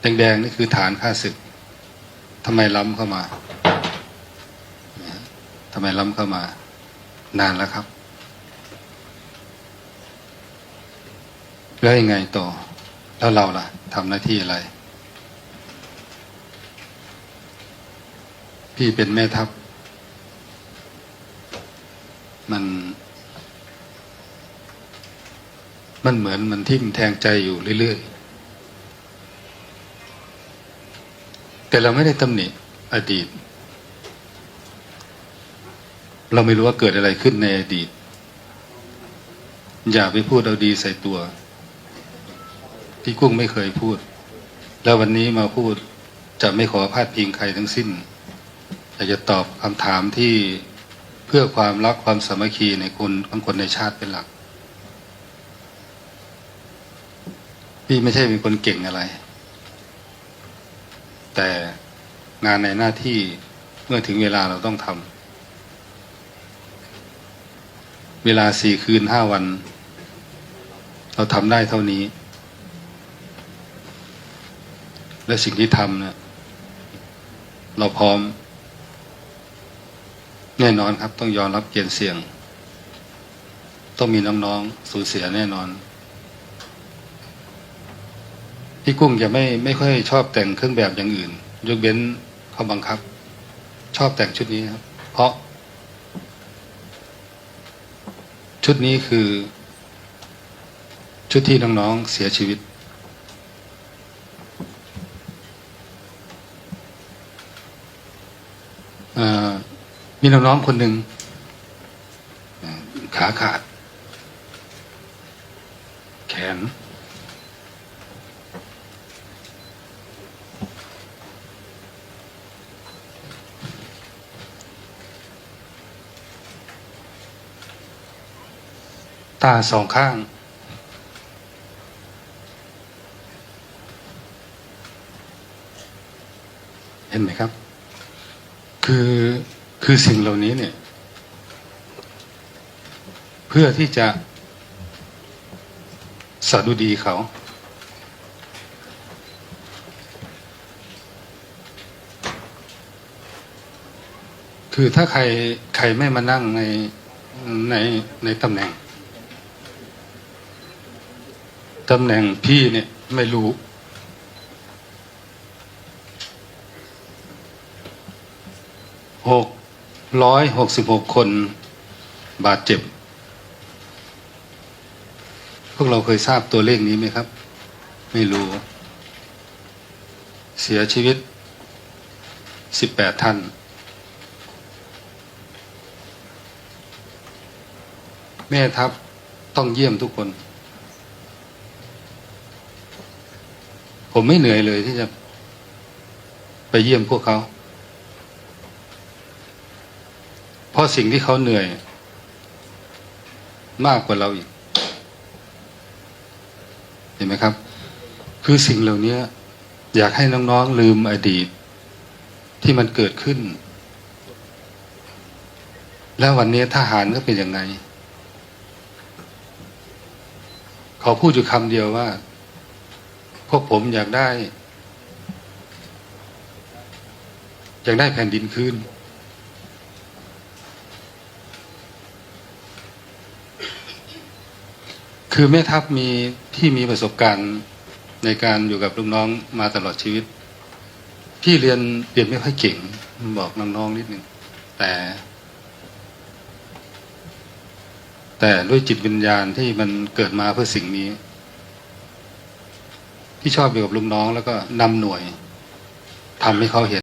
แดงๆนี่คือฐานค่าศึกทำไมล้ำเข้ามาทำไมล้ำเข้ามา นานแล้วครับ แล้วยังไงต่อ แล้วเราล่ะทำหน้าที่อะไร พี่เป็นแม่ทัพ มัน มันเหมือนมันทิ่มแทงใจอยู่เรื่อยๆ แต่เราไม่ได้ตำหนิอดีต เราไม่รู้ว่าเกิดอะไรขึ้นในอดีต อย่าไปพูดเอาดีใส่ตัว พี่กุ้งไม่เคยพูด แล้ววันนี้มาพูดจะไม่ขอพาดพิงใครทั้งสิ้นอยากจะตอบคำถามที่เพื่อความรักความสามัคคีในคนของคนในชาติเป็นหลัก พี่ไม่ใช่เป็นคนเก่งอะไร แต่งานในหน้าที่เมื่อถึงเวลาเราต้องทำเวลาสี่คืนห้าวัน เราทำได้เท่านี้ และสิ่งที่ทำเนี่ยเราพร้อม แน่นอนครับต้องยอมรับเกียรติเสี่ยง ต้องมีน้องๆสูญเสียแน่นอน พี่กุ้งจะไม่ไม่ค่อยชอบแต่งเครื่องแบบอย่างอื่น ยกเว้นเขาบังคับ ชอบแต่งชุดนี้ครับ เพราะ ชุดนี้คือ ชุดที่น้องๆเสียชีวิต มีน้องๆคนหนึ่งขาขาด แขน ตาสองข้าง เห็นไหมครับ คือคือสิ่งเหล่านี้เนี่ย เพื่อที่จะสดุดีเขา คือถ้าใครใครไม่มานั่งในในในตำแหน่ง ตำแหน่งพี่เนี่ยไม่รู้ หกร้อยหกสิบหกคนบาดเจ็บ พวกเราเคยทราบตัวเลขนี้ไหมครับ ไม่รู้ เสียชีวิตสิบแปดท่าน แม่ทัพต้องเยี่ยมทุกคน ผมไม่เหนื่อยเลยที่จะไปเยี่ยมพวกเขา เพราะสิ่งที่เขาเหนื่อย มากกว่าเราอีก เห็นไหมครับ คือสิ่งเหล่านี้อยากให้น้องๆลืมอดีต ที่มันเกิดขึ้น แล้ววันนี้ทหารก็เป็นยังไงขอพูดอยู่คำเดียวว่า พวกผมอยากได้ อยากได้แผ่นดินคืน คือแม่ทัพมีที่มีประสบการณ์ในการอยู่กับลูกน้องมาตลอดชีวิต พี่เรียนเรียนไม่ค่อยเก่ง บอกน้องๆนิดนึงแต่ แต่ด้วยจิตวิญญาณที่มันเกิดมาเพื่อสิ่งนี้ ที่ชอบอยู่กับลูกน้อง แล้วก็นำหน่วยทำให้เขาเห็น